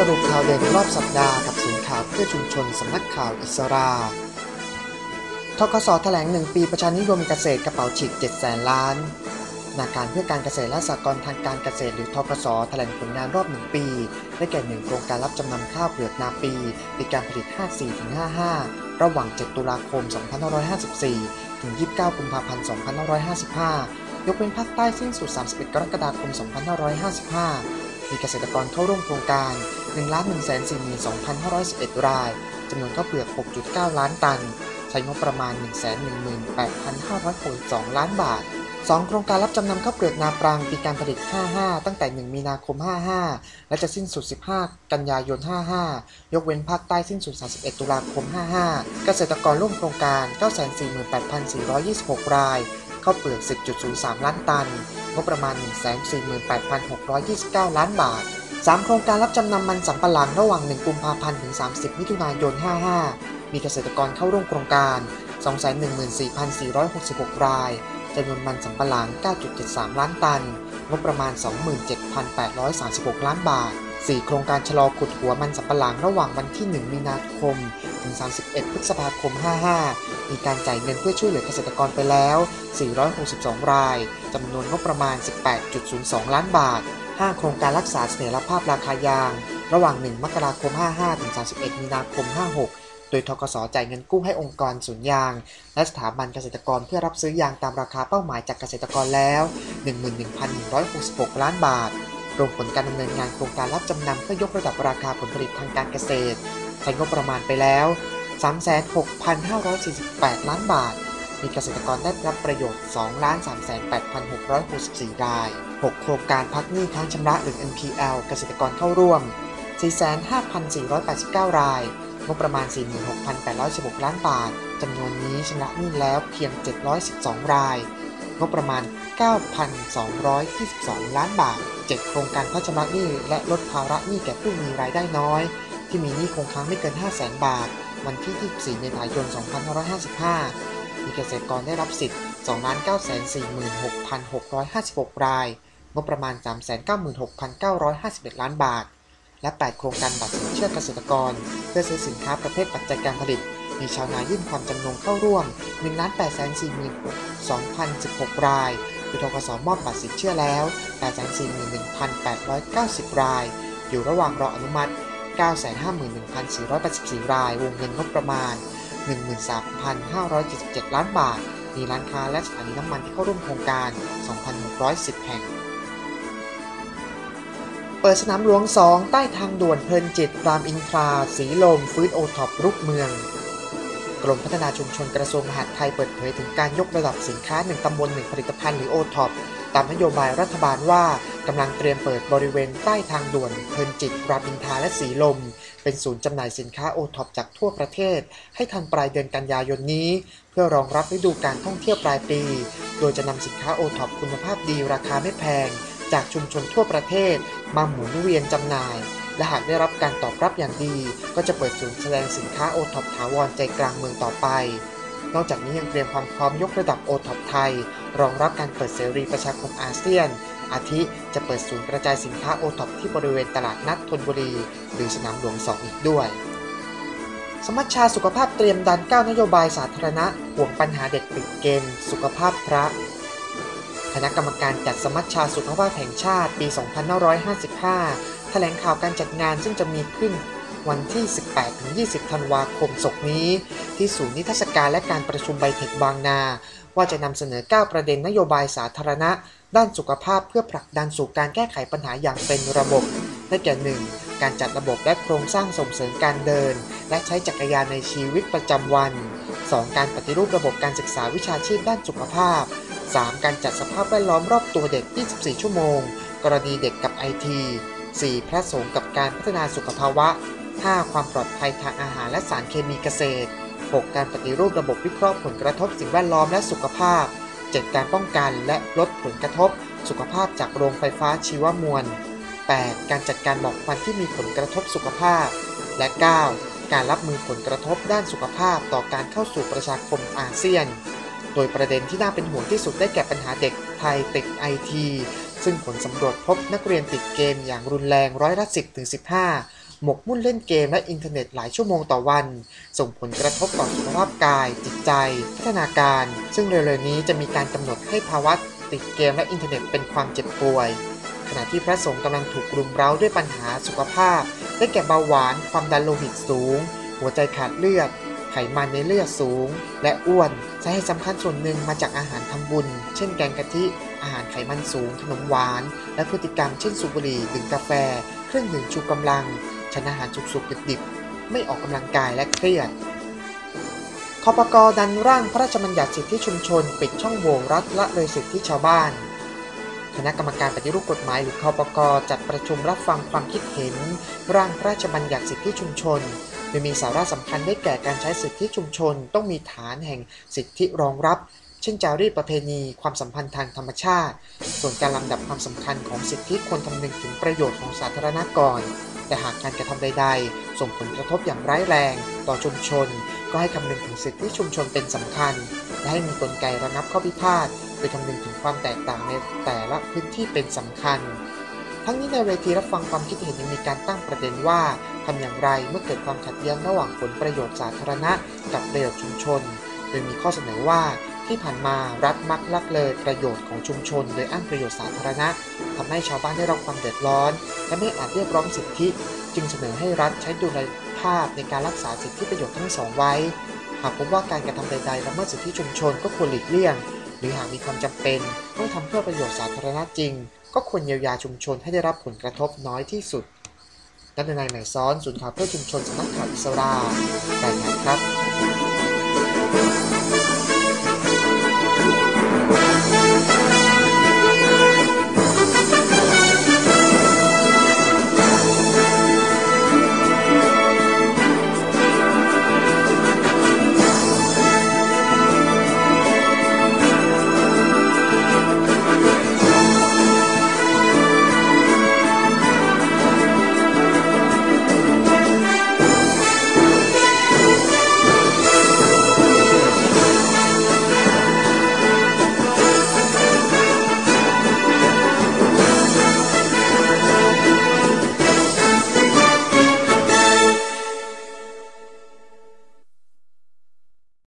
สรุปข่าวเด่นรอบสัปดาห์กับศูนย์ข่าวเพื่อชุมชนสำนักข่าวอิสราทกสแถลง 1 ปีประชานิยมเกษตรกระเป๋าฉีก7แสนล้านนาคารเพื่อการเกษตรและสหกรณ์ทางการเกษตรหรือทกสแถลงผลงานรอบ 1 ปี ได้แก่ 1 โครงการรับจำนำข้าวเปลือกนาปีปีการผลิต 54-55 ระหว่าง 7 ตุลาคม 2554 ถึง 29 กุมภาพันธ์ 2555 ยกเว้นภาคใต้สิ้นสุด 31 กรกฎาคม 2555 มีเกษตรกรเข้าร่วมโครงการ 1,142,511 ราย จำนวนข้าวเปลือก 6.9 ล้านตัน ใช้งบประมาณ 118,562 ล้านบาท 2 โครงการรับจำนำข้าวเปลือกนาปรังปีการผลิต 55 ตั้งแต่ 1 มีนาคม 55 และจะสิ้นสุด 15 กันยายน 55 ยกเว้นภาคใต้สิ้นสุด 31 ตุลาคม 55 เกษตรกรร่วมโครงการ 948,426 รายข้าวเปลือก 10.03 ล้านตัน งบประมาณ 148,629 ล้านบาท 3 โครงการรับจำนำมันสำปะหลังระหว่าง 1 กุมภาพันธ์ ถึง 30 มิถุนายน 55 มีเกษตรกรเข้าร่วมโครงการ 214,466 ราย จำนวนมันสำปะหลัง 9.73 ล้านตัน งบประมาณ 27,836 ล้านบาท 4 โครงการชะลอขุดหัวมันสำปะหลังระหว่างวันที่ 1 มีนาคม ถึง 31 พฤษภาคม 55 มีการจ่ายเงินเพื่อช่วยเหลือเกษตรกรไปแล้ว 462 ราย จำนวนงบประมาณ 18.02 ล้านบาท 5โครงการรักษาเสถียรภาพราคายาง ระหว่าง 1 มกราคม 55 ถึง 31 มีนาคม 56 โดยทกสจ่ายเงินกู้ให้องค์กรศูนย์ยาง และสถาบันเกษตรกรเพื่อรับซื้อยางตามราคาเป้าหมายจากเกษตรกรแล้ว 11,166 ล้านบาท รวมผลการดำเนินงานโครงการรับจำนำเพื่อยกระดับราคาผลผลิตทางการเกษตรใช้งบประมาณไปแล้ว 36,548 ล้านบาท มีเกษตรกรได้รับประโยชน์ 2,38,664 ราย 6 โครงการพักหนี้ค้างชำระหรือ NPL เกษตรกรเข้าร่วม 45,489 ราย งบประมาณ 46,816 ล้านบาท จำนวนนี้ชำระหนี้แล้วเพียง 712 ราย งบประมาณ 9,222 ล้านบาท 7 โครงการพัชำระหนี้และลดภาระหนี้แก่ผู้มีรายได้น้อย ที่มีหนี้คงค้างไม่เกิน 500,000 บาท วันที่ 24 เมษายน 2555 มีเกษตรกรได้รับสิทธิ์ 2,946,656 ราย งบประมาณ 396,951 ล้านบาท และ 8 โครงการบัตรสินเชื่อเกษตรกร เพื่อซื้อสินค้าประเภทปัจจัยการผลิต มีชาวนายื่นความจำนงเข้าร่วม 1,846,016 รายโดยทกสมอบบัตรสินเชื่อแล้ว 841,890 ราย อยู่ระหว่างรออนุมัติ 951,484 ราย วงเงินงบประมาณ 13,577 ล้านบาท มีร้านค้าและสถานีน้ำมันที่เข้าร่วมโครงการ 2,610 แห่ง เปิดสนามหลวง 2 ใต้ทางด่วนเพลินจิตรามอินทรา สีลม ฟื้นโอท็อปรุกเมือง กรมพัฒนาชุมชนกระทรวงมหาดไทยเปิดเผยถึงการยกระดับสินค้า 1ตำบล1ผลิตภัณฑ์หรือโอท็อปตามนโยบายรัฐบาลว่า กำลังเตรียมเปิดบริเวณใต้ทางด่วนเพลินจิตรามอินทาและสีลม เป็นศูนย์จำหน่ายสินค้าโอท็อปจากทั่วประเทศ ให้ทันปลายเดือนกันยายนนี้ เพื่อรองรับฤดูการท่องเที่ยวปลายปี โดยจะนำสินค้าโอท็อปคุณภาพดีราคาไม่แพง จากชุมชนทั่วประเทศ มาหมุนเวียนจำหน่าย และหากได้รับการตอบรับอย่างดี ก็จะเปิดศูนย์แสดงสินค้าโอท็อปถาวรใจกลางเมืองต่อไปนอกจากนี้ยังเตรียมความพร้อมยกระดับโอท็อปไทย รองรับการเปิดเสรีประชาคมอาเซียน อาทิจะเปิดศูนย์กระจายสินค้าโอท็อปที่บริเวณตลาดนัดธนบุรี หรือสนามหลวง 2 อีกด้วย สมัชชาสุขภาพเตรียมดัน 9 นโยบายสาธารณะห่วงปัญหาเด็กติดเกมสุขภาพพระคณะกรรมการจัดสมัชชาสุขภาพแห่งชาติปี 2555 แถลงข่าวการจัดงานซึ่งจะมีขึ้นวันที่ 18-20 ธันวาคมศกนี้ ที่ศูนย์นิทรรศการและการประชุมไบเทคบางนา ว่าจะนำเสนอ 9 ประเด็นนโยบายสาธารณะ ด้านสุขภาพเพื่อผลักดันสู่การแก้ไขปัญหาอย่างเป็นระบบ ได้แก่ 1. การจัดระบบและโครงสร้างส่งเสริมการเดิน และใช้จักรยานในชีวิตประจำวัน 2. การปฏิรูประบบการศึกษาวิชาชีพด้านสุขภาพ 3. การจัดสภาพแวดล้อมรอบตัวเด็ก 24 ชั่วโมง กรณีเด็กกับไอที 4. พระสงฆ์กับการพัฒนาสุขภาวะ 5. ความปลอดภัยทางอาหารและสารเคมีเกษตร 6. การปฏิรูประบบวิเคราะห์ผลกระทบสิ่งแวดล้อมและสุขภาพ 7. การป้องกันและลดผลกระทบ สุขภาพจากโรงไฟฟ้าชีวมวล 8. การจัดการหมอกควันที่มีผลกระทบสุขภาพ และ 9. การรับมือผลกระทบด้านสุขภาพต่อการเข้าสู่ประชาคมอาเซียน โดยประเด็นที่น่าเป็นห่วงที่สุดได้แก่ปัญหาเด็กไทยติดไอทีซึ่งผลสำรวจพบนักเรียนติดเกมอย่างรุนแรงร้อยละ10ถึง15 หมกมุ่นเล่นเกมและอินเทอร์เน็ตหลายชั่วโมงต่อวัน ส่งผลกระทบต่อสุขภาพกาย จิตใจ พัฒนาการ ซึ่งเร็วๆนี้จะมีการกำหนดให้ภาวะติดเกมและอินเทอร์เน็ตเป็นความเจ็บป่วย ขณะที่พระสงฆ์กำลังถูกรุมเร้าด้วยปัญหาสุขภาพ ได้แก่เบาหวาน ความดันโลหิตสูง หัวใจขาดเลือด ไขมันในเลือดสูง และอ้วนสาเหตุสำคัญส่วนหนึ่งมาจากอาหารทำบุญ เช่นแกงกะทิอาหารไขมันสูง ขนมหวาน และพฤติกรรมเช่นสูบบุหรี่ดื่มกาแฟ เครื่องดื่มชูกำลัง ฉันอาหารสุกๆดิบๆไม่ออกกำลังกายและเครียดคอปกดันร่างพระราชบัญญัติสิทธิชุมชน ปิดช่องโหว่รัฐละเลยสิทธิชาวบ้าน คณะกรรมการปฏิรูปกฎหมายหรือคอปกจัดประชุมรับฟังความคิดเห็น ร่างพระราชบัญญัติสิทธิชุมชนโดยมีสาระสำคัญได้แก่การใช้สิทธิชุมชน ต้องมีฐานแห่งสิทธิรองรับ เช่นจารีตประเพณี ความสัมพันธ์ทางธรรมชาติ ส่วนการลำดับความสำคัญของสิทธิควรคำนึงถึงประโยชน์ของสาธารณก่อ แต่หากการกระทำใด ๆ ส่งผลกระทบอย่างร้ายแรง ต่อชุมชน ก็ให้คำนึงถึงสิทธิชุมชนเป็นสำคัญ และให้มีกลไกระงับข้อพิพาทโดยคำนึงถึงความแตกต่างในแต่ละพื้นที่เป็นสำคัญ ทั้งนี้ในเวทีรับฟังความคิดเห็นยังมีการตั้งประเด็นว่าทำอย่างไรเมื่อเกิดความขัดแย้งระหว่างผลประโยชน์สาธารณะ กับประโยชน์ชุมชน โดยมีข้อเสนอว่า ที่ผ่านมารัฐมักลักเลยประโยชน์ของชุมชน โดยอ้างประโยชน์สาธารณะทำให้ชาวบ้านได้รับความเดือดร้อน และไม่อาจเรียกร้องสิทธิ จึงเสนอให้รัฐใช้ดุลยภาพในการรักษาสิทธิประโยชน์ทั้งสองไว้ หากพบว่าการกระทำใดๆละเมิดสิทธิชุมชนก็ควรหลีกเลี่ยง หรือหากมีความจำเป็นต้องทำเพื่อประโยชน์สาธารณะจริง ก็ควรเยียวยาชุมชนให้ได้รับผลกระทบน้อยที่สุดนันทนายใหม่ซ้อนศูนย์ข่าวเพื่อชุมชนสำนักข่าวอิสรารายงาน